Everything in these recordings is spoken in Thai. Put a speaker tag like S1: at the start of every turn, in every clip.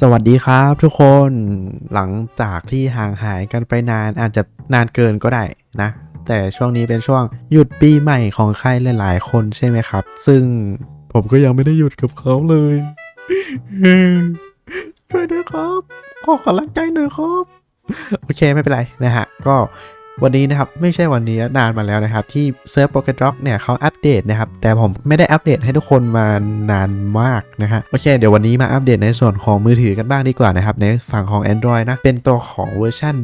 S1: สวัสดีครับทุกคนหลังจากที่ห่างหายกันไปนานอาจจะนานเกินก็ได้นะ แต่ช่วงนี้เป็นช่วงหยุดปีใหม่ของใครหลาย ๆ คนใช่ไหมครับ ซึ่งผมก็ยังไม่ได้หยุดกับเขาเลยช่วยด้วยครับ ขอกำลังใจหน่อยครับ โอเคไม่เป็นไรนะฮะ ก็ วันนี้นะครับไม่ใช่วันนี้นานมาแล้วนะครับ ที่เซิร์ฟโปเกตร็อกเนี่ยเขาอัปเดตนะครับ แต่ผมไม่ได้อัปเดตให้ทุกคนมานานมากนะฮะโอเค เดี๋ยววันนี้มาอัปเดตในส่วนของมือถือกันบ้างดีกว่านะครับ ในฝั่งของ Android นะ เป็นตัวของเวอร์ชัน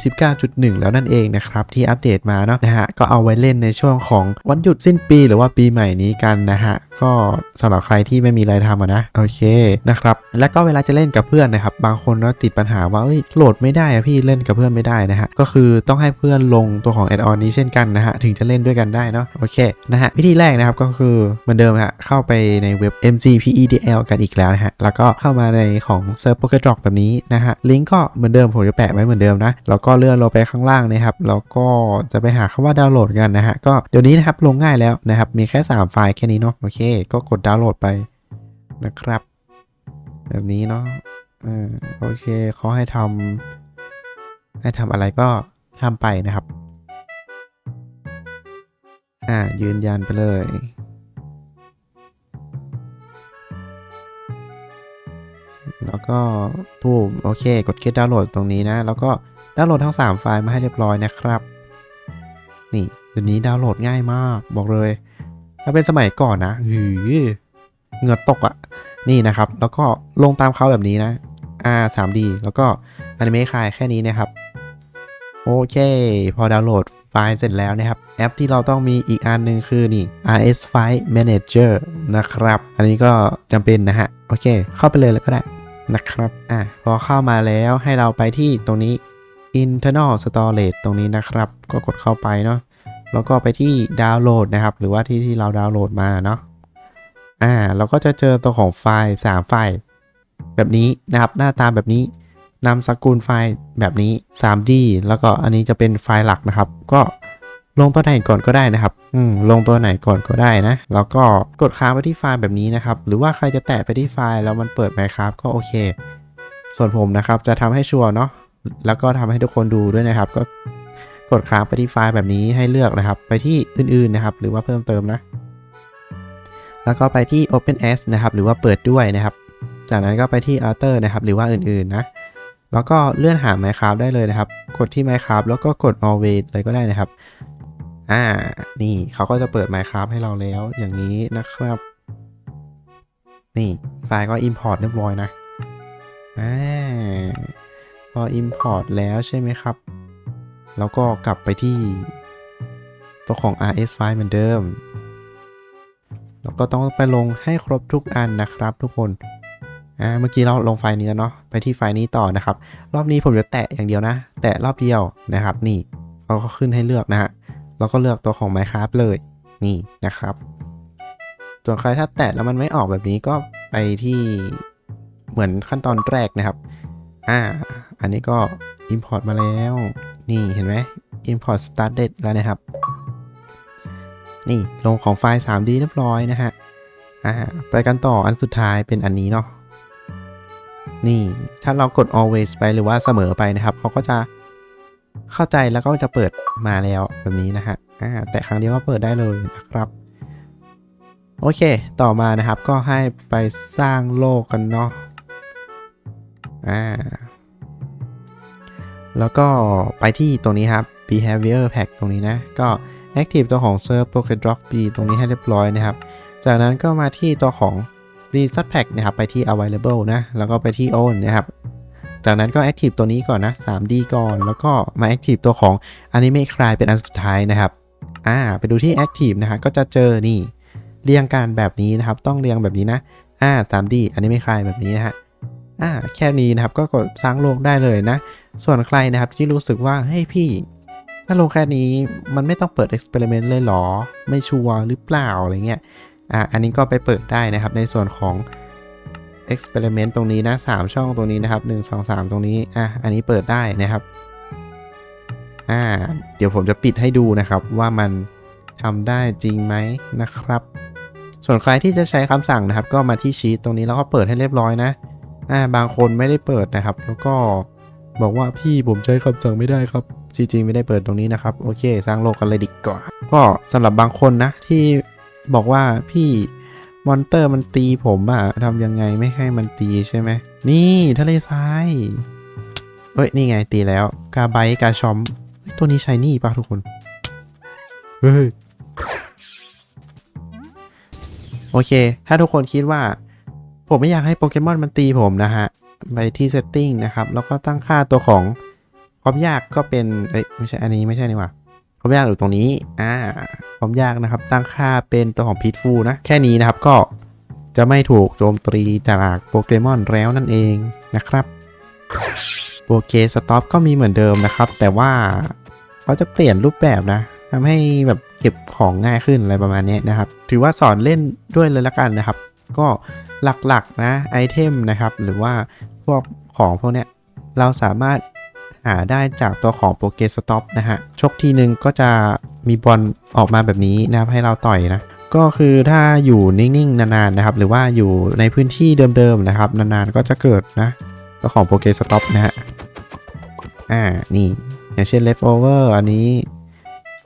S1: 1.29.1 แล้วนั่นเองนะครับ ที่อัปเดตมาเนาะนะฮะก็เอาไว้เล่นในช่วงของวันหยุดสิ้นปี หรือว่าปีใหม่นี้กันนะฮะก็สำหรับใครที่ไม่มีอะไรทำอะนะโอเคนะครับแล้วก็เวลาจะเล่นกับเพื่อนนะครับ บางคนเนาะติดปัญหาว่าโหลดไม่ได้อะพี่เล่นกับเพื่อนไม่ได้นะฮะก็คือต้องให้เพื่อนลงตัวของแอดออนนี้เช่นกันนะฮะถึงจะเล่นด้วยกันได้เนาะโอเคนะฮะวิธีแรกนะครับก็คือเหมือนเดิมฮะเข้าไปในเว็บ MCPEDL กันอีกแล้วนะฮะแล้วก็เข้ามาในของ s e r v Pocket Rock แบบนี้นะฮะลิงก์ก็เหมือนเดิมผมจะแปะไว้เหมือนเดิมนะแล้วก็เลื่อนลงไปข้างล่างนะครับแล้วก็จะไปหาคำว่าดาวน์โหลดกันนะฮะก็เดี๋ยวนี้นะครับลงง่ายแล้วนะครับมีแค่ 3 ไฟล์แค่นี้เนาะโอเคก็กดดาวน์โหลดไปนะครับ แบบนี้เนาะออโอเคเขาให้ทำให้ทำอะไรก็ทำไปนะครับ อ่า ยืนยันไปเลย แล้วก็ปุ่มโอเค กดเคสดาวน์โหลดตรงนี้นะ แล้วก็ดาวน์โหลดทั้ง 3 ไฟล์มาให้เรียบร้อยนะครับ นี่เดี๋ยวนี้ดาวน์โหลดง่ายมากบอกเลย ถ้าเป็นสมัยก่อนนะหือเหงื่อตกอะ่ะ นี่นะครับ แล้วก็ลงตามเขาแบบนี้นะ R 3D แล้วก็อนิเมะคลายแค่นี้นะครับ โอเค พอดาวน์โหลดไฟล์เสร็จแล้วนะครับ แอปที่เราต้องมีอีกอันหนึ่งคือนี่ RS File Manager นะครับ อันนี้ก็จำเป็นนะฮะ โอเค เข้าไปเลยแล้วก็ได้นะครับ อะ พอเข้ามาแล้วให้เราไปที่ตรงนี้ internal storage ตรงนี้นะครับ ก็กดเข้าไปเนาะ แล้วก็ไปที่ดาวน์โหลดนะครับ หรือว่าที่ที่เราดาวน์โหลดมาเนาะอ่าเราก็จะเจอตัวของไฟล์ 3 ไฟล์ แบบนี้นะครับ หน้าตาแบบนี้นำสกุลไฟล์แบบนี้ 3D แล้วก็อันนี้จะเป็นไฟล์หลักนะครับ ก็ลงตัวไหนก่อนก็ได้นะครับ อืม ลงตัวไหนก่อนก็ได้นะ แล้วก็กดค้างไปที่ไฟล์แบบนี้นะครับ หรือว่าใครจะแตะไปที่ไฟล์แล้วมันเปิด Minecraft ก็โอเค ส่วนผมนะครับจะทำให้ชัวร์เนาะ แล้วก็ทำให้ทุกคนดูด้วยนะครับ ก็ ดค้างไปที่ไฟล์แบบนี้ให้เลือกนะครับ ไปที่อื่นๆนะครับ หรือว่าเพิ่มเติมนะ แล้วก็ไปที่ OpenS นะครับ หรือว่าเปิดด้วยนะครับ จากนั้นก็ไปที่ Alter นะครับ หรือว่าอื่นๆนะ แล้วก็เลื่อนหา Minecraft ได้เลยนะครับ กดที่ Minecraft แล้วก็กด Always เลยก็ได้นะครับ อ่า นี่เขาก็จะเปิด Minecraft ให้เราแล้ว อย่างนี้นะครับ นี่ไฟล์ก็ Import เรียบร้อยนะ อ่า พอ Import แล้วใช่ไหมครับ แล้วก็กลับไปที่ตัวของ RS file เหมือนเดิม แล้วก็ต้องไปลงให้ครบทุกอันนะครับทุกคน อ่า เมื่อกี้เราลงไฟล์นี้แล้วเนาะ ไปที่ไฟล์นี้ต่อนะครับ รอบนี้ผมจะแตะอย่างเดียวนะ แตะรอบเดียวนะครับ นี่เขาก็ขึ้นให้เลือกนะฮะ แล้วก็เลือกตัวของ Minecraft เลย นี่นะครับ ส่วนใครถ้าแตะแล้วมันไม่ออกแบบนี้ก็ไปที่เหมือนขั้นตอนแรกนะครับ อ่า อันนี้ก็ Import มาแล้ว นี่เห็นไหม Import started แล้วนะครับ นี่ลงของไฟล์ 3D เรียบร้อยนะฮะ อ่า ไปกันต่ออันสุดท้ายเป็นอันนี้เนาะ นี่ถ้าเรากด always ไปหรือว่าเสมอไปนะครับเขาก็จะเข้าใจแล้วก็จะเปิดมาแล้วแบบนี้นะฮะ อ่า แต่ครั้งเดียวก็เปิดได้เลยนะครับ โอเค ต่อมานะครับก็ให้ไปสร้างโลกกันเนาะ อ่า แล้วก็ไปที่ตรงนี้ครับ behavior pack ตรงนี้นะ ก็ active ตัวของ serve pocket drop b ตรงนี้ให้เรียบร้อยนะครับ จากนั้นก็มาที่ตัวของ reset pack นะครับ ไปที่ available นะ แล้วก็ไปที่ own นะครับ จากนั้นก็ active ตัวนี้ก่อนนะ 3D ก่อน แล้วก็มา active ตัวของ anime cry เป็นอันสุดท้ายนะครับ อ่า ไปดูที่ active นะฮะ ก็จะเจอนี่ เรียงการแบบนี้นะครับ ต้องเรียงแบบนี้นะ อ่า 3D อันนี้ไม่คลายแบบนี้นะฮะ อ่าแค่นี้นะครับก็กดสร้างโลกได้เลยนะ ส่วนใครนะครับที่รู้สึกว่าเฮ้ยพี่ ถ้าลงแค่นี้มันไม่ต้องเปิด experiment เมนต์เลยหรอ ไม่ชัวร์หรือเปล่าอะไรเงี้ยอ่าอันนี้ก็ไปเปิดได้นะครับในส่วนของ experiment ตรงนี้นะ3ช่องตรงนี้นะครับ 1 2 3 ตรงนี้อะอันนี้เปิดได้นะครับอ่าเดี๋ยวผมจะปิดให้ดูนะครับว่ามันทำได้จริงไหมนะครับ ส่วนใครที่จะใช้คำสั่งนะครับ ก็มาที่ชีตตรงนี้แล้วก็เปิดให้เรียบร้อยนะ อ่าบางคนไม่ได้เปิดนะครับ แล้วก็บอกว่าพี่ผมใช้คำสั่งไม่ได้ครับจริงๆไม่ได้เปิดตรงนี้นะครับ โอเค สร้างโลกกันเลยดีกว่า ก็สำหรับบางคนนะ ที่บอกว่าพี่มอนเตอร์มันตีผมอะทำยังไงไม่ให้มันตีใช่ไหม นี่ทะเลทรายเอ้ย นี่ไงตีแล้ว กาไบกาชอม ตัวนี้ใช้นี่ปะทุกคน เฮ้ย โอเค ถ้าทุกคนคิดว่า ผมไม่อยากให้โปเกมอนมันตีผมนะฮะ ไปที่ setting นะครับ แล้วก็ตั้งค่าตัวของความยากก็เป็นเอ้ยไม่ใช่อันนี้ไม่ใช่นี่หว่าความยากอยู่ตรงนี้อ่าความยากนะครับ ตั้งค่าเป็นตัวของ Pitful นะ แค่นี้นะครับก็จะไม่ถูกโจมตีจากโปเกมอนแล้วนั่นเองนะครับโปเกสต็อปก็มีเหมือนเดิมนะครับ แต่ว่าเขาจะเปลี่ยนรูปแบบนะทำให้แบบเก็บของง่ายขึ้นอะไรประมาณนี้นะครับ ถือว่าสอนเล่นด้วยเลยละกันนะครับ ก็ หลักๆนะไอเทมนะครับ หรือว่าพวกของพวกเนี้ยเราสามารถหาได้จากตัวของโปเกสต็อปนะฮะ ชกทีนึงก็จะมีบอลออกมาแบบนี้นะครับให้เราต่อยนะ ก็คือถ้าอยู่นิ่งๆ นานๆนะครับ หรือว่าอยู่ในพื้นที่เดิมๆนะครับ นานๆก็จะเกิดนะตัวของโปเกสต็อปนะฮะ อ่านี่ อย่างเช่น leftover อันนี้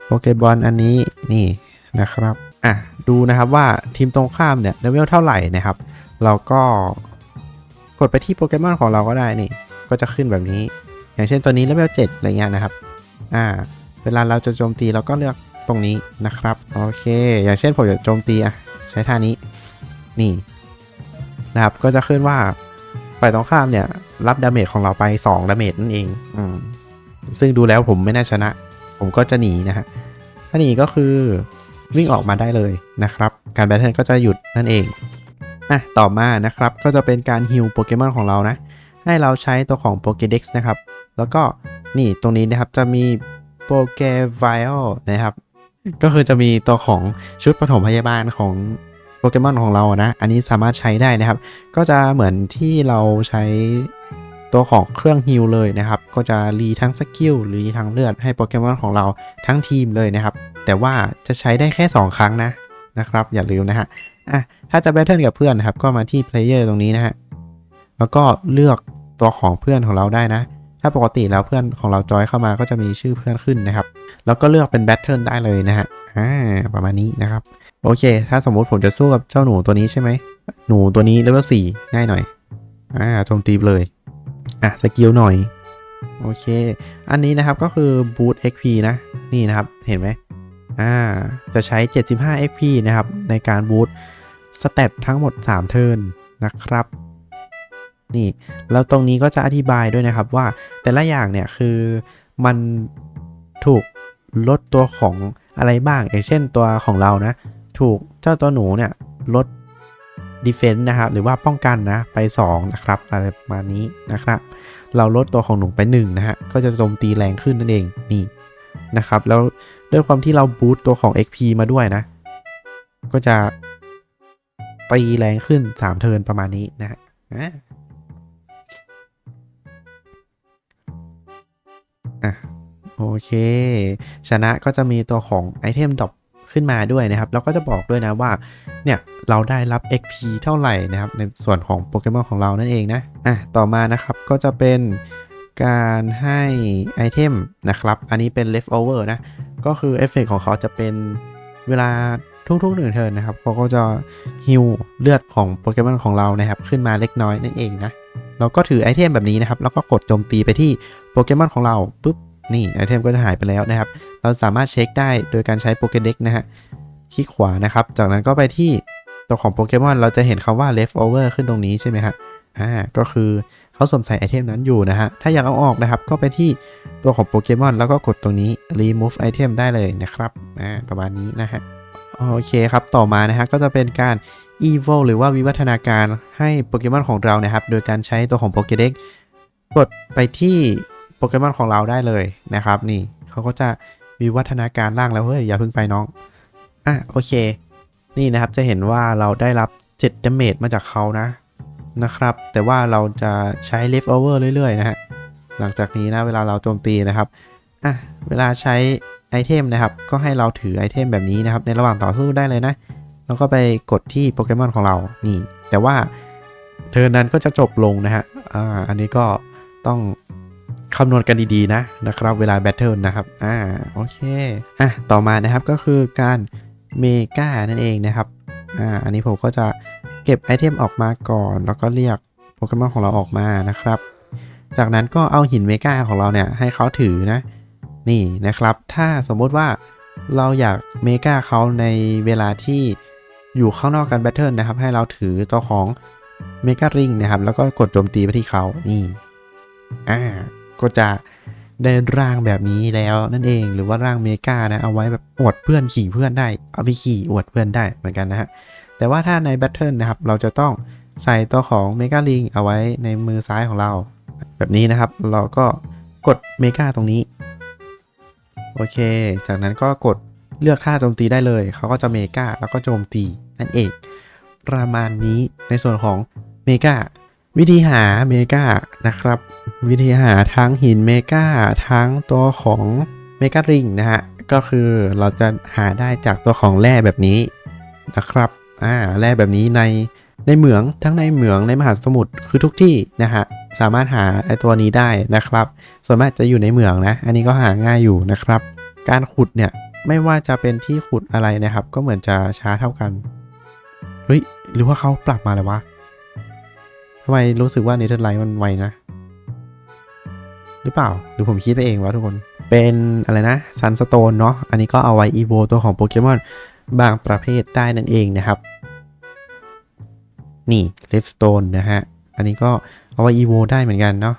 S1: โปเกบอลอันนี้นี่นะครับ อะดูนะครับว่าทีมตรงข้ามเนี่ยเลเวลเท่าไหร่นะครับ เราก็กดไปที่โปเกมอนของเราก็ได้นี่ก็จะขึ้นแบบนี้ อย่างเช่นตัวนี้เลเวล7อะไรเงี้ยนะครับอ่าเวลาเราจะโจมตีเราก็เลือกตรงนี้นะครับโอเค อย่างเช่นผมจะโจมตีอะใช้ท่านี้นี่นะครับก็จะขึ้นว่าฝ่ายตรงข้ามเนี่ยรับดาเมจของเราไป2ดาเมจนั่นเองอืมซึ่งดูแล้วผมไม่น่าชนะ ผมก็จะหนีนะฮะถ้าหนีก็คือวิ่งออกมาได้เลยนะครับ การแบทเทิลก็จะหยุดนั่นเอง อะต่อมานะครับก็จะเป็นการฮิลโปเกมอนของเรานะ ให้เราใช้ตัวของ Pokédex นะครับ แล้วก็นี่ตรงนี้นะครับจะมีโปเกไวโอนะครับ ก็คือจะมีตัวของชุดปฐมพยาบาลของโปเกมอนของเราอะนะ อันนี้สามารถใช้ได้นะครับ ก็จะเหมือนที่เราใช้ตัวของเครื่องฮิลเลยนะครับ ก็จะรีทั้งสกิลรีทั้งเลือดให้โปเกมอนของเราทั้งทีมเลยนะครับ แต่ว่าจะใช้ได้แค่ 2 ครั้งนะนะครับ อย่าลืมนะฮะอะ ถ้าจะแบทเทิลกับเพื่อนนะครับ ก็มาที่ Player ตรงนี้นะฮะ แล้วก็เลือกตัวของเพื่อนของเราได้นะ ถ้าปกติแล้วเพื่อนของเราจอยเข้ามาก็จะมีชื่อเพื่อนขึ้นนะครับ แล้วก็เลือกเป็นแบทเทิลได้เลยนะฮะ อ่า ประมาณนี้นะครับ โอเค ถ้าสมมุติผมจะสู้กับเจ้าหนูตัวนี้ใช่ไหม หนูตัวนี้เลเวลสี่ง่ายหน่อย อ่า โจมตีเลย อะ สกิลหน่อย โอเค อันนี้นะครับก็คือ Boost XP นะ นี่นะครับ เห็นไหมอ่า จะใช้ 75 XP นะครับในการบูต สเตตทั้งหมด 3 เทิร์นนะครับนี่แล้วตรงนี้ก็จะอธิบายด้วยนะครับว่าแต่ละอย่างเนี่ยคือมันถูกลดตัวของอะไรบ้าง อย่างเช่นตัวของเรานะ ถูกเจ้าตัวหนูเนี่ยลด defense นะครับหรือว่าป้องกันนะไป 2 นะครับอะไรประมาณนี้นะครับ เราลดตัวของหนูไป1นะฮะก็จะโจมตีแรงขึ้นนั่นเองนี่นะครับ แล้วด้วยความที่เราบูตตัวของ XP มาด้วยนะ ก็จะ ตีแรงขึ้น 3 เทินประมาณนี้นะฮะอะอะโอเค ชนะก็จะมีตัวของไอเทมดรอปขึ้นมาด้วยนะครับแล้วก็จะบอกด้วยนะว่าเนี่ยเราได้รับ XP เท่าไหร่นะครับในส่วนของโปเกมอนของเรานั่นเองนะอะต่อมานะครับก็จะเป็นการให้ไอเทมนะครับ อันนี้เป็น leftover นะ ก็คือเอฟเฟกของเขาจะเป็นเวลา ทุกๆหนึ่งเทิร์นนะครับเขาก็จะฮิวเลือดของโปเกมอนของเรานะครับขึ้นมาเล็กน้อยนั่นเองนะเราก็ถือไอเทมแบบนี้นะครับแล้วก็กดโจมตีไปที่โปเกมอนของเราปุ๊บนี่ไอเทมก็จะหายไปแล้วนะครับ เราสามารถเช็คได้โดยการใช้โปเกเด็กนะฮะคลิกขวานะครับ จากนั้นก็ไปที่ตัวของโปเกมอนเราจะเห็นคำว่า leftover ขึ้นตรงนี้ใช่ไหมฮะอ่าก็คือเขาสวมใส่ไอเทมนั้นอยู่นะฮะ ถ้าอยากเอาออกนะครับ ก็ไปที่ตัวของโปเกมอนแล้วก็กดตรงนี้ remove item ได้เลยนะครับ อ่า ประมาณนี้นะฮะ โอเคครับ ต่อมานะฮะก็จะเป็นการ evolve หรือว่าวิวัฒนาการให้โปเกมอนของเรานะครับ โดยการใช้ตัวของโปเกเด็กกดไปที่โปเกมอนของเราได้เลยนะครับ นี่เขาก็จะวิวัฒนาการร่างแล้วเฮ้ยอย่าเพิ่งไปน้อง อะโอเค นี่นะครับจะเห็นว่าเราได้รับ7 damage มาจากเขานะนะครับ แต่ว่าเราจะใช้ leftover เรื่อยๆ นะฮะหลังจากนี้นะเวลาเราโจมตีนะครับอะเวลาใช้ ไอเทมนะครับ ก็ให้เราถือไอเทมแบบนี้นะครับ ในระหว่างต่อสู้ได้เลยนะ แล้วก็ไปกดที่โปเกมอนของเรา นี่ แต่ว่าเธอร์นั้นก็จะจบลงนะฮะ อ่า อันนี้ก็ต้องคำนวณกันดีๆนะนะครับ เวลาแบทเทิลนะครับ อ่า โอเค อะ ต่อมานะครับก็คือการเมกานั่นเองนะครับ อ่า อันนี้ผมก็จะเก็บไอเทมออกมาก่อน แล้วก็เรียกโปเกมอนของเราออกมานะครับ จากนั้นก็เอาหินเมกาของเราเนี่ยให้เขาถือนะ นี่นะครับ ถ้าสมมติว่าเราอยากเมกาเขาในเวลาที่อยู่ข้างนอกกันแบทเทิลนะครับ ให้เราถือตัวของเมการิงนะครับ แล้วก็กดโจมตีไปที่เขานี่อ่าก็จะได้ร่างแบบนี้แล้วนั่นเองหรือว่าร่างเมกานะเอาไว้แบบอวดเพื่อนขี่เพื่อนได้ เอาไปขี่อวดเพื่อนได้เหมือนกันนะฮะแต่ว่าถ้าในแบทเทิลนะครับ เราจะต้องใส่ตัวของเมกาลิงเอาไว้ในมือซ้ายของเรา แบบนี้นะครับ เราก็กดเมกาตรงนี้ โอเค จากนั้นก็กดเลือกท่าโจมตีได้เลย เขาก็จะเมกาแล้วก็โจมตีนั่นเอง ประมาณนี้ในส่วนของเมกาวิธีหาเมกานะครับ วิธีหาทั้งหินเมกาทั้งตัวของเมการิงนะฮะ ก็คือเราจะหาได้จากตัวของแร่แบบนี้นะครับ อ่า แร่แบบนี้ในในเหมืองทั้งในเหมืองในมหาสมุทรคือทุกที่นะฮะ สามารถหาไอตัวนี้ได้นะครับ ส่วนมากจะอยู่ในเหมืองนะ อันนี้ก็หาง่ายอยู่นะครับ การขุดเนี่ยไม่ว่าจะเป็นที่ขุดอะไรนะครับ ก็เหมือนจะช้าเท่ากัน เฮ้ย หรือว่าเขาปรับมาแล้ววะทำไมรู้สึกว่าเนเธอร์ไลท์มันไวนะ หรือเปล่า หรือผมคิดไปเองวะทุกคน เป็นอะไรนะซันสโตนเนาะ อันนี้ก็เอาไว้อีโวตัวของโปเกมอนบางประเภทได้นั่นเองนะครับ นี่เลฟสโตนนะฮะ อันนี้ก็ เอาไว้อีโวได้เหมือนกันเนาะ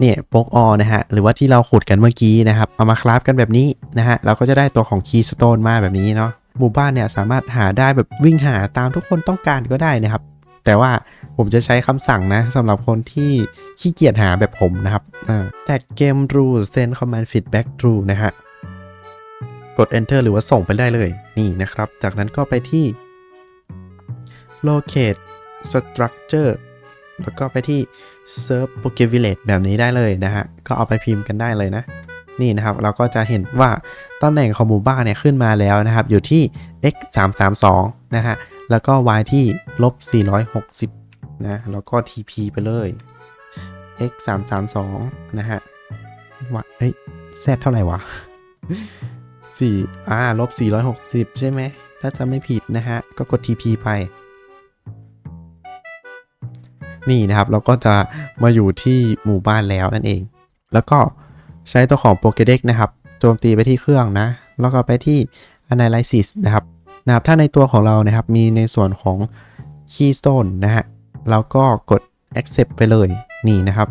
S1: เนี่ยโปกออนะฮะ หรือว่าที่เราขุดกันเมื่อกี้นะครับ เอามาคราฟกันแบบนี้นะฮะ เราก็จะได้ตัวของคีย์สโตนมาแบบนี้เนาะหมู่บ้านเนี่ยสามารถหาได้แบบวิ่งหาตามทุกคนต้องการก็ได้นะครับ แต่ว่าผมจะใช้คำสั่งนะสำหรับคนที่ขี้เกียจหาแบบผมนะครับอ่าแต่เกม rule send command feedback true นะฮะ กด enter หรือว่าส่งไปได้เลยนี่นะครับ จากนั้นก็ไปที่ locate structure แล้วก็ไปที่ serve poke village แบบนี้ได้เลยนะฮะ ก็เอาไปพิมพ์กันได้เลยนะ นี่นะครับ เราก็จะเห็นว่าตำแหน่งของหมู่บ้านเนี่ยขึ้นมาแล้วนะครับ อยู่ที่ x 3 3 2นะฮะ แล้วก็ y ที่ลบ460 นะ แล้วก็ tp ไปเลย x 3 3 2นะฮะวะเอ้ย z เท่าไหร่วะ4อ่าลบ460 ใช่ไหม ถ้าจะไม่ผิดนะฮะ ก็กด tp ไป นี่นะครับ เราก็จะมาอยู่ที่หมู่บ้านแล้วนั่นเอง แล้วก็ใช้ตัวของ Pokédex นะครับโจมตีไปที่เครื่องนะ แล้วก็ไปที่ Analysis นะครับนะครับถ้าในตัวของเรานะครับมีในส่วนของ Keystone นะฮะเราก็กด Accept ไปเลยนี่นะครับ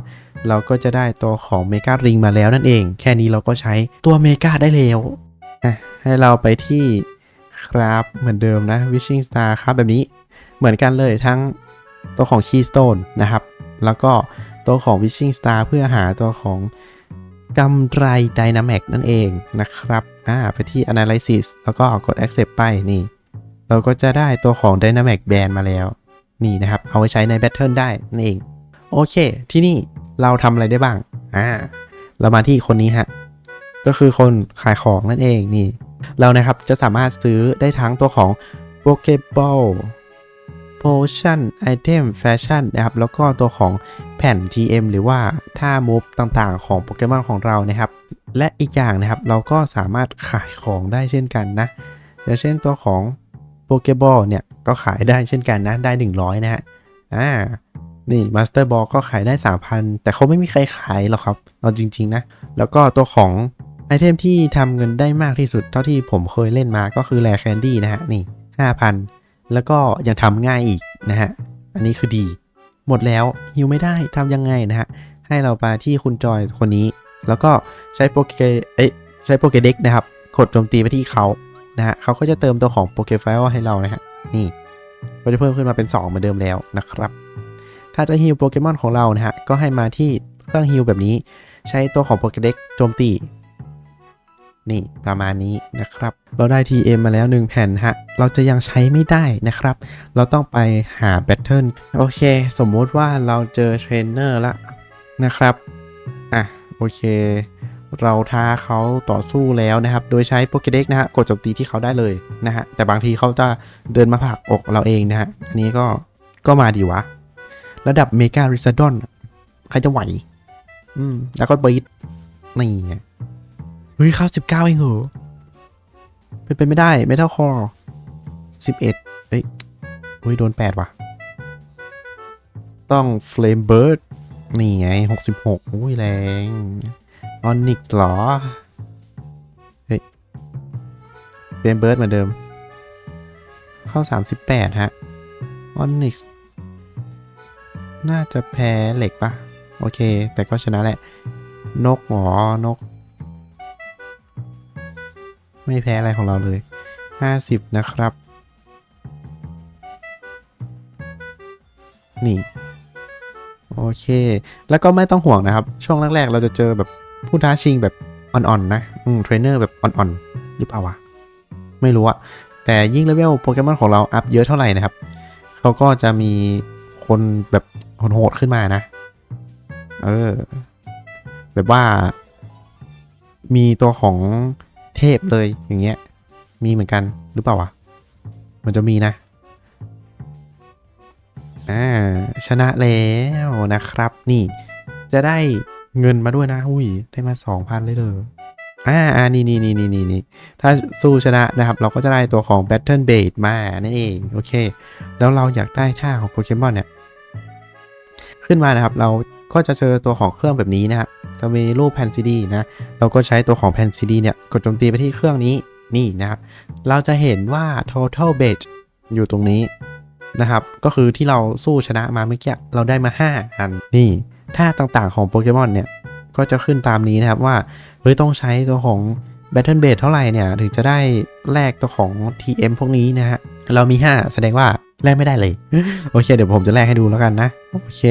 S1: เราก็จะได้ตัวของ Mega Ring มาแล้วนั่นเอง แค่นี้เราก็ใช้ตัว Mega ได้แล้วให้เราไปที่ครับเหมือนเดิมนะ Wishing Star ครับแบบนี้เหมือนกันเลยทั้ง ตัวของ Keystone นะครับ แล้วก็ตัวของ Wishing Star เพื่อหาตัวของกำไร Dynamax นั่นเองนะครับอ่าไปที่ Analysis แล้วก็กด Accept ไปนี่ เราก็จะได้ตัวของ Dynamax Band มาแล้ว นี่นะครับ เอาไว้ใช้ใน Battle ได้นั่นเอง โอเค ที่นี่เราทำอะไรได้บ้างอ่าเรามาที่คนนี้ฮะ ก็คือคนขายของนั่นเองนี่ เรานะครับจะสามารถซื้อได้ทั้งตัวของ Pokeball Potion Item Fashion นะครับ แล้วก็ตัวของแผ่น TM หรือว่าท่ามูฟต่างๆ ของโปเกมอนของเรานะครับ และอีกอย่างนะครับเราก็สามารถขายของได้เช่นกันนะอย่างเช่นตัวของโปเกบอลเนี่ยก็ขายได้เช่นกันนะ ได้ 100 นะฮะอ่านี่มาสเตอร์บอลก็ขายได้ 3,000 แต่เขาไม่มีใครขายหรอกครับเอาจริง ๆ นะ แล้วก็ตัวของไอเทมที่ทำเงินได้มากที่สุด เท่าที่ผมเคยเล่นมาก็คือแรแคนดี้นะฮะนี่ 5,000 แล้วก็ยังทำง่ายอีกนะฮะ อันนี้คือดี หมดแล้วฮิวไม่ได้ทำยังไงนะฮะ ให้เราไปที่คุณจอยคนนี้ แล้วก็ใช้โปเกเอ้ยใช้โปเกเด็กนะครับ กดโจมตีไปที่เขานะฮะเขาก็จะเติมตัวของโปเกไฟลให้เรานะฮะ นี่ ก็จะเพิ่มขึ้นมาเป็น 2 เหมือนเดิมแล้วนะครับ ถ้าจะฮิวโปเกมอนของเรานะฮะ ก็ให้มาที่เครื่องฮิวแบบนี้ ใช้ตัวของโปเกเด็กโจมตี นี่ประมาณนี้นะครับ เราได้ TM มาแล้ว 1 แผ่นฮะ เราจะยังใช้ไม่ได้นะครับ เราต้องไปหาแบตเทิลโอเค สมมติว่าเราเจอเทรนเนอร์ละนะครับ อะ โอเค เราท้าเขาต่อสู้แล้วนะครับ โดยใช้โปเกเด็กนะฮะ กดโจมตีที่เขาได้เลยนะฮะ แต่บางทีเขาจะเดินมาผักอกเราเองนะฮะ อันนี้ก็ ก็มาดีวะ ระดับเมการิซาดอน ใครจะไหว อืม แล้วก็บีทนี่ไง ฮ้ยเข้าสิบเก้าเองเหรอเป็นไปไม่ได้ไม่เท่าคอสิบเอ็ดเอ้ยเฮ้ยโดนแปดว่ะ ต้องเฟลมเบิร์ดนี่ไงหกสิบหกอุ้ยแรงออนิกหรอ เฮ้ยเฟลมเบิร์ดเหมือนเดิม เข้า38ฮะออนิกน่าจะแพ้เหล็กปะโอเค แต่ก็ชนะแหละ นกหมอนก ไม่แพ้อะไรของเราเลย 50 นะครับ นี่ โอเค แล้วก็ไม่ต้องห่วงนะครับ ช่วงแรกๆ เราจะเจอแบบผู้ท้าชิงแบบอ่อนๆ นะ อืม เทรนเนอร์แบบอ่อนๆ หรือเปล่าวะ ไม่รู้อะแต่ยิ่งเลเวลโปเกมอนของเราอัพเยอะเท่าไหร่นะครับ เขาก็จะมีคนแบบโหดๆขึ้นมานะ เออ แบบว่า มีตัวของ เทพเลยอย่างเงี้ย มีเหมือนกันหรือเปล่าวะ มันจะมีนะ อ่า ชนะแล้วนะครับ นี่ จะได้เงินมาด้วยนะ อุ้ย ได้มา 2,000 เลยเลยอ่าอ่านี่นี่นี่นี่นี่นี่ถ้าสู้ชนะนะครับ เราก็จะได้ตัวของ Battle b a s e มา นั่นเอง โอเค แล้วเราอยากได้ท่าของโปเกมอนเนี่ย ขึ้นมานะครับ เราก็จะเจอตัวของเครื่องแบบนี้นะครับจะมีรูปแผ่นซีดีนะ เราก็ใช้ตัวของแผ่นซีดีเนี่ยกดโจมตีไปที่เครื่องนี้นี่นะครับ เราจะเห็นว่า total b a s e อยู่ตรงนี้นะครับ ก็คือที่เราสู้ชนะมาเมื่อกี้เราได้มา 5 อันนี่ท่าต่างๆของโปเกมอนเนี่ย ก็จะขึ้นตามนี้นะครับว่าเฮ้ยต้องใช้ตัวของ Battle b a s e เท่าไหร่เนี่ย ถึงจะได้แลกตัวของ TM พวกนี้นะฮะ เรามี 5 แสดงว่า แลกไม่ได้เลย โอเค เดี๋ยวผมจะแลกให้ดูแล้วกันนะ โอเค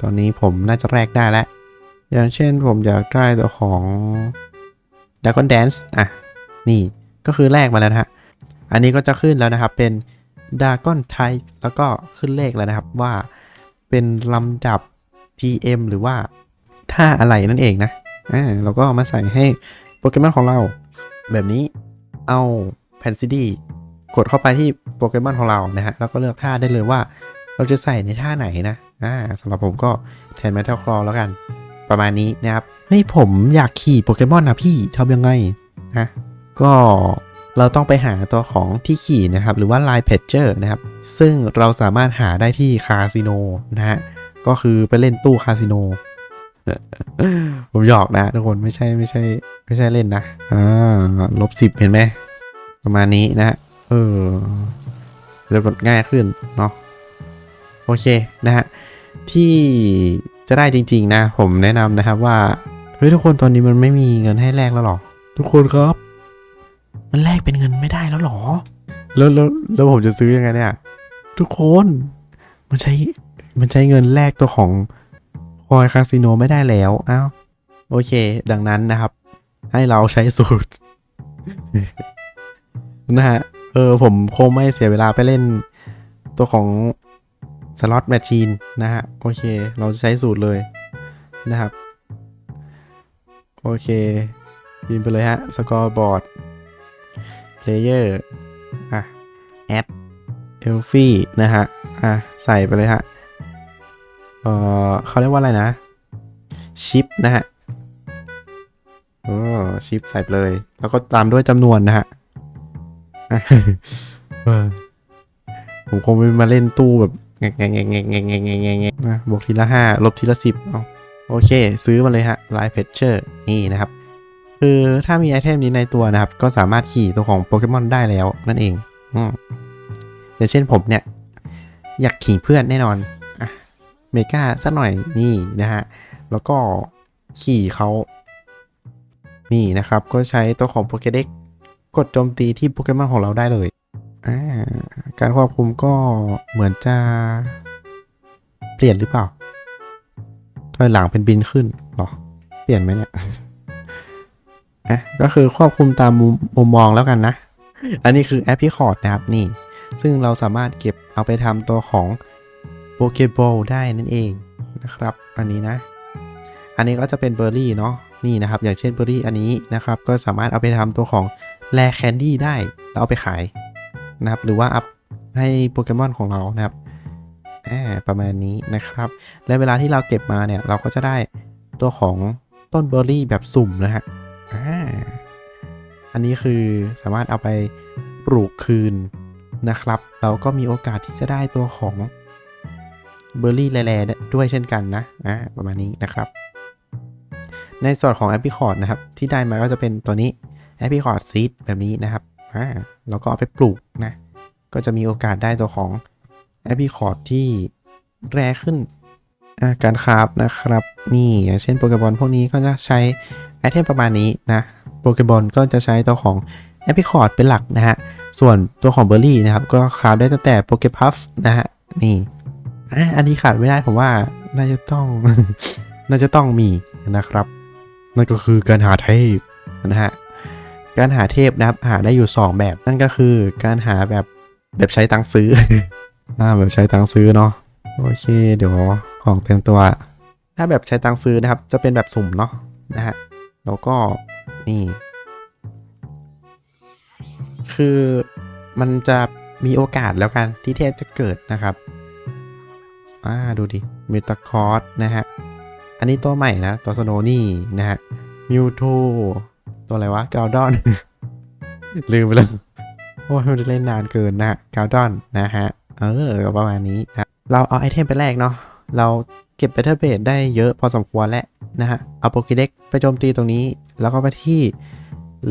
S1: ตอนนี้ผมน่าจะแลกได้แล้ว อย่างเช่นผมอยากได้ตัวของ Dragon Dance อะ นี่ก็คือแลกมาแล้วนะฮะ อันนี้ก็จะขึ้นแล้วนะครับ เป็น Dragon Type แล้วก็ขึ้นเลขแล้วนะครับว่าเป็นลำดับ TM หรือว่าท่าอะไรนั่นเองนะ อ่า เราก็มาใส่ให้โปเกมอนของเรา แบบนี้ เอาแผ่นซีดี กดเข้าไปที่โปเกมอนของเรานะฮะแล้วก็เลือกท่าได้เลยว่า เราจะใส่ในท่าไหนนะอ่าสำหรับผมก็แทน Metal Claw แล้วกัน ประมาณนี้นะครับเฮ้ยผมอยากขี่โปเกมอนนะพี่ทำยังไงนะก็เราต้องไปหาตัวของที่ขี่นะครับ หรือว่า Line p a g e r นะครับ ซึ่งเราสามารถหาได้ที่คาสิโนนะฮะ ก็คือไปเล่นตู้คาสิโน ผมหยอกนะทุกคนไม่ใช่ไม่ใช่ ไม่ใช่เล่นนะอ่าลบสิบเห็นไหม ประมาณนี้นะ เออจะกดง่ายขึ้นเนาะโอเคนะฮะที่จะได้จริง ๆ นะ ผมแนะนำนะครับว่าเฮ้ยทุกคนตอนนี้มันไม่มีเงินให้แลกแล้วหรอ ทุกคนครับ มันแลกเป็นเงินไม่ได้แล้วหรอ แล้วแล้วแล้วผมจะซื้อยังไงเนี่ย ทุกคนมันใช้มันใช้เงินแลกตัวของคอยคาสิโนไม่ได้แล้วอ้าวโอเค ดังนั้นนะครับ ให้เราใช้สูตรนะฮะ เออผมคงไม่เสียเวลาไปเล่นตัวของสล็อตแมชชีนนะฮะ โอเค เราจะใช้สูตรเลยนะครับ โอเคพิมไปเลยฮะสกอร์บอร์ดเพลเยอร์อะแอดเอลฟี่นะฮะ อะ ใส่ไปเลยฮะ เออเขาเรียกว่าอะไรนะชิปนะฮะเออชิปใส่ไปเลย แล้วก็ตามด้วยจำนวนนะฮะ ผมคงไม่มาเล่นตู้แบบแงงแงงแงงแงงแงงแงงแงนะบวกทีละห้าลบทีละสิบเอาโอเค ซื้อมาเลยฮะไลายเพชเชอร์นี่นะครับ คือถ้ามีไอเทมนี้ในตัวนะครับ ก็สามารถขี่ตัวของโปเกมอนได้แล้วนั่นเองอย่างเช่นผมเนี่ย อยากขี่เพื่อนแน่นอนอเมกาสักหน่อยนี่นะฮะ แล้วก็ขี่เขานี่นะครับ ก็ใช้ตัวของโปเกเด็ก กดโจมตีที่โปเกมอนของเราได้เลยการควบคุมก็เหมือนจะ เปลี่ยนหรือเปล่าถอยหลังเป็นบินขึ้นหรอ เปลี่ยนไหมเนี่ยอะก็คือควบคุมตามมุมมองแล้วกันนะ อันนี้คือแอปพิคอร์ดนะครับนี่ ซึ่งเราสามารถเก็บเอาไปทำตัวของโปเกบอลได้นั่นเองนะครับ อันนี้นะ อันนี้ก็จะเป็นเบอร์รี่เนาะนี่นะครับ อย่างเช่นเบอร์รี่อันนี้นะครับ ก็สามารถเอาไปทำตัวของ แรแคนดี้ได้แล้วเอาไปขายนะครับ หรือว่าอัพให้โปเกมอนของเรานะครับอ่าประมาณนี้นะครับ และเวลาที่เราเก็บมาเนี่ย เราก็จะได้ตัวของต้นเบอร์รี่แบบสุ่มนะฮะอันนี้คือสามารถเอาไปปลูกคืนนะครับ เราก็มีโอกาสที่จะได้ตัวของเบอร์รี่แร่ๆด้วยเช่นกันนะอ่าประมาณนี้นะครับ ในส่วนของแอป i ิคอร์ดนะครับ ที่ได้มาก็จะเป็นตัวนี้ แอป i ิคอร์ดซีดแบบนี้นะครับอ่าเราก็เอาไปปลูกนะ ก็จะมีโอกาสได้ตัวของแอป i ิคอร์ดที่แรขึ้นการคราฟนะครับ นี่อย่างเช่นโปเกมอนพวกนี้ก็จะใช้ไอเทมประมาณนี้นะโปเกมอนก็จะใช้ตัวของแอป i ิคอร์ดเป็นหลักนะฮะ ส่วนตัวของเบอร์รี่นะครับ ก็คราฟได้ตั้งแต่โปเกพัฟนะฮะ นี่อันนี้ขาดไม่ได้ผมว่าน่าจะต้องน่าจะต้องมีนะครับ นั่นก็คือการหาเทพนะฮะ การหาเทพนะครับหาได้อยู่ 2 แบบ นั่นก็คือการหาแบบแบบใช้ตังค์ซื้ออ่าแบบใช้ตังค์ซื้อเนาะโอเคเดี๋ยวของเต็มตัว ถ้าแบบใช้ตังค์ซื้อนะครับ จะเป็นแบบสุ่มเนาะนะฮะแล้วก็นี่ คือมันจะมีโอกาสแล้วกันที่เทพจะเกิดนะครับอ่าดูดิมิตาคอร์สนะฮะอันนี้ตัวใหม่นะตัวสโนนี่นะฮะมิวทู ตัวอะไรวะกาวดอน ลืมไปแล้วโอ้ยมันเล่นนานเกินนะกาวดอนนะฮะ เออประมาณนี้นะเราเอาไอเทมไปแรกเนาะเราเก็บเบเทอร์เบดได้เยอะพอสมควรแล้วนะฮะ เอาโปเกเด็กไปโจมตีตรงนี้ แล้วก็ไปที่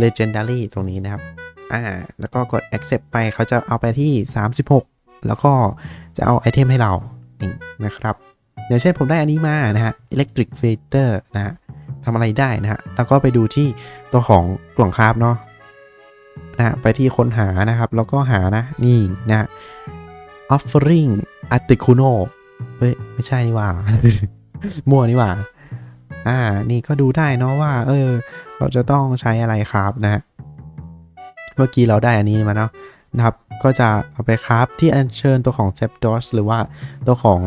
S1: Legendary ตรงนี้นะครับ อ่า แล้วก็กด accept ไปเขาจะเอาไปที่ 36 แล้วก็จะเอาไอเทมให้เรา นี่นะครับ อย่างเช่นผมได้อันนี้มานะฮะ electric filter นะฮะ ทำอะไรได้นะฮะแล้วก็ไปดูที่ตัวของกล่องคราฟเนาะนะฮะไปที่ค้นหานะครับ แล้วก็หานะนี่นะ offering articuno เฮ้ยไม่ใช่นี่ว่า มั่วนี่ว่า อ่า นี่ก็ดูได้เนาะว่า เออ เราจะต้องใช้อะไรครับนะฮะเมื่อกี้เราได้อันนี้มาเนาะนะครับ ก็จะเอาไปคราฟที่อัญเชิญตัวของเซปดอสหรือว่าตัวของ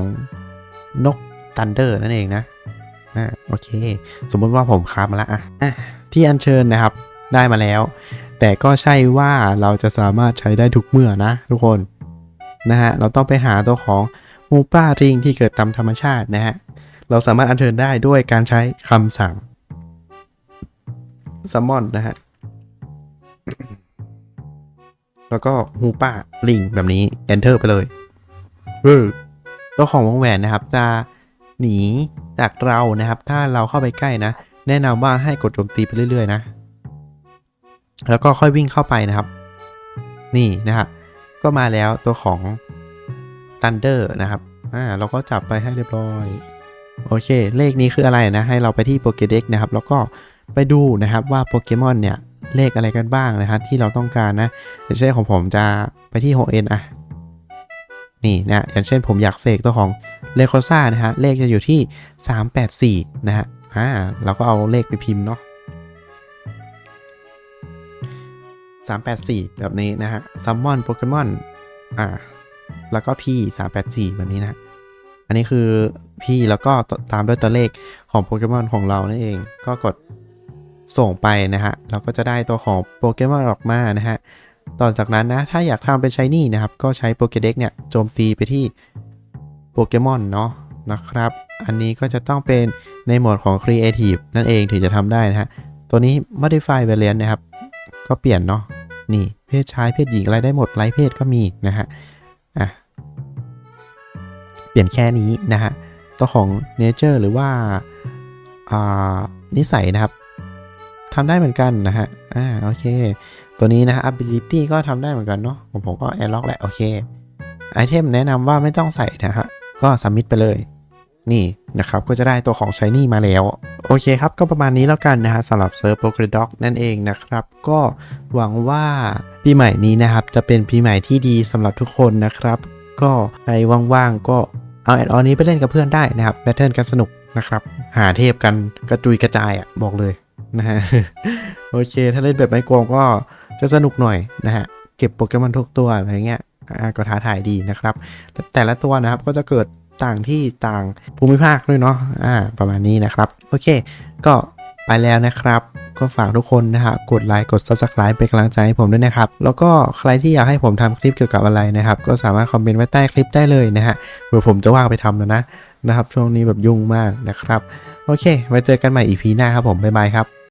S1: นกตันเดอร์นั่นเองนะ อ่าโอเค สมมติว่าผมคราฟมาแล้วอะอะที่อัญเชิญนะครับได้มาแล้ว แต่ก็ใช่ว่าเราจะสามารถใช้ได้ทุกเมื่อนะทุกคนนะฮะเราต้องไปหาตัวของมูป้าริงที่เกิดตามธรรมชาตินะฮะเราสามารถอัญเชิญได้ด้วยการใช้คำสั่ง summon นะฮะแล้วก็ฮูป้าลิงแบบนี้ enter ไปเลยเออตัวของวงแหวนนะครับ จะ หนีจากเรานะครับ ถ้าเราเข้าไปใกล้นะ แนะนำว่าให้กดโจมตีไปเรื่อย ๆ นะ แล้วก็ค่อยวิ่งเข้าไปนะครับ นี่นะครับก็มาแล้วตัวของ Thunder นะครับอ่าเราก็จับไปให้เรียบร้อย โอเค เลขนี้คืออะไรนะ ให้เราไปที่โปเกเด็กนะครับ แล้วก็ไปดูนะครับว่าโปเกมอนเนี่ยเลขอะไรกันบ้างนะครับที่เราต้องการนะเช่นของผมจะไปที่ 6n อะ นี่นะอย่างเช่นผมอยากเสกตัวของเลโคซ่านะฮะเลขจะอยู่ที่ 384 นะฮะอ่าเราก็เอาเลขไปพิมพ์เนาะ384 แบบนี้นะฮะซัมมอนโปเกมอนอ่าแล้วก็พี่384 แบบนี้นะ อันนี้คือพี่แล้วก็ตามด้วยตัวเลขของโปเกมอนของเรานั่นเอง ก็กดส่งไปนะฮะ เราก็จะได้ตัวของโปเกมอนออกมานะฮะ ต่อจากนั้นนะ ถ้าอยากทำเป็นชายนี่นะครับ ก็ใช้โปเกเด็กเนี่ยโจมตีไปที่โปเกมอนเนาะนะครับ อันนี้ก็จะต้องเป็นในโหมดของ Creative นั่นเองถึงจะทำได้นะฮะ ตัวนี้ Modify Variant นะครับ ก็เปลี่ยนเนาะ นี่เพศชายเพศหญิงอะไรได้หมดไร้เพศก็มีนะฮะ อะ เปลี่ยนแค่นี้นะฮะ ตัวของ Nature หรือว่า อ่า นิสัยนะครับทำได้เหมือนกันนะฮะ อ่า โอเค ตัวนี้นะฮะ ability ก็ทำได้เหมือนกันเนาะผมผมก็ air lock แหละ โอเค ไอเทมแนะนำว่าไม่ต้องใส่นะฮะ ก็ submit ไปเลย นี่นะครับ ก็จะได้ตัวของ shiny มาแล้ว โอเคครับ ก็ประมาณนี้แล้วกันนะฮะสำหรับเซิร์ฟโปเกด็อกนั่นเองนะครับ ก็หวังว่าปีใหม่นี้นะครับ จะเป็นปีใหม่ที่ดีสำหรับทุกคนนะครับ ก็ใครว่างๆก็เอาแอดออนนี้ไปเล่นกับเพื่อนได้นะครับแบทเทิลกันสนุกนะครับ หาเทพกันกระจุยกระจายอะบอกเลยนะฮะโอเค ถ้าเล่นแบบไม่โกงก็ จะสนุกหน่อยนะฮะ เก็บโปเกมอนทุกตัวอะไรเงี้ยอ่าก็ท้าทายดีนะครับ แต่และตัวนะครับก็จะเกิดต่างที่ต่างภูมิภาคด้วยเนาะอ่าประมาณนี้นะครับ โอเค ก็ไปแล้วนะครับก็ฝากทุกคนนะฮะกดไลค์กด subscribe เป็นกำลังใจให้ผมด้วยนะครับ แล้วก็ใครที่อยากให้ผมทำคลิปเกี่ยวกับอะไรนะครับ ก็สามารถคอมเมนต์ไว้ใต้คลิปได้เลยนะฮะเผื่อผมจะว่างไปทำแล้วนะนะครับ ช่วงนี้แบบยุ่งมากนะครับ โอเค ไว้เจอกันใหม่ EP หน้าครับผม บ๊ายบายครับ